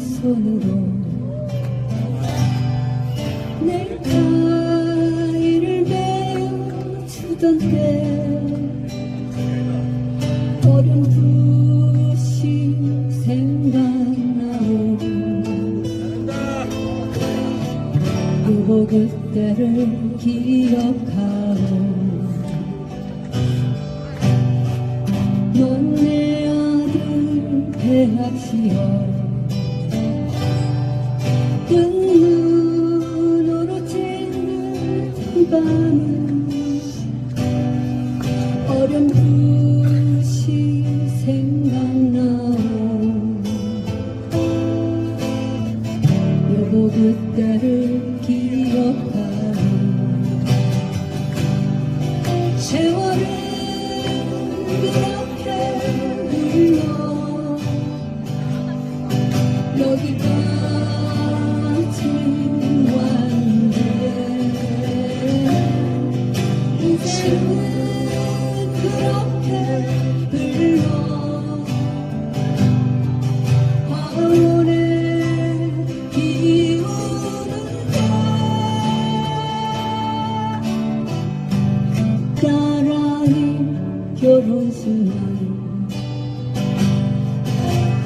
손으로 내 가위를 베어주던 때 어린 붓이 생각나오 그고 그때를 기억하오. 넌내 아들 대학 시험 눈으로 찌는 밤은 어렴풋이 생각나오. 여보 그때를 기억하오. 세월은 결혼식날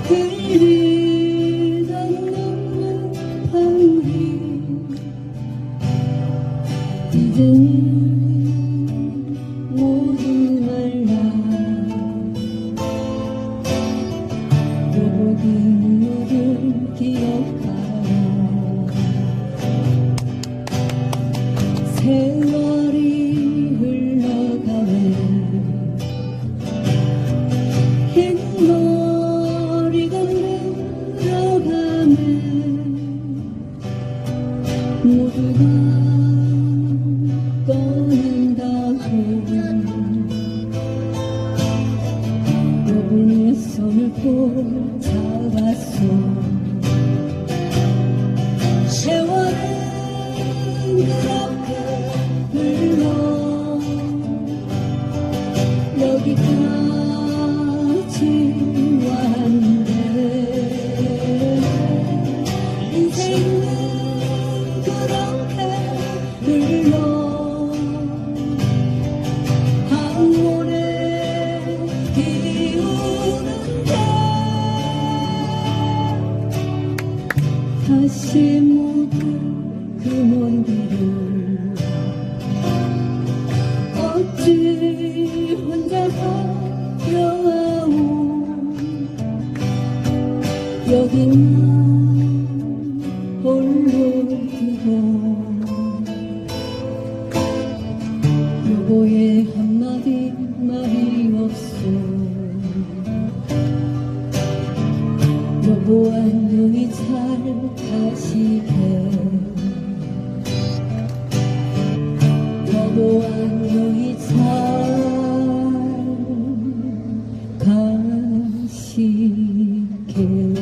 흘리던 눈물 방울이 이제는 모두가 떠난다고. 여분의 손을 꼭 잡았어 다시 모두 그먼 길을 어찌 혼자 걸어와오? 여기만 홀로 두고 여보의 한마디 보 안녕히 잘 가시게. 안녕히 잘 가시게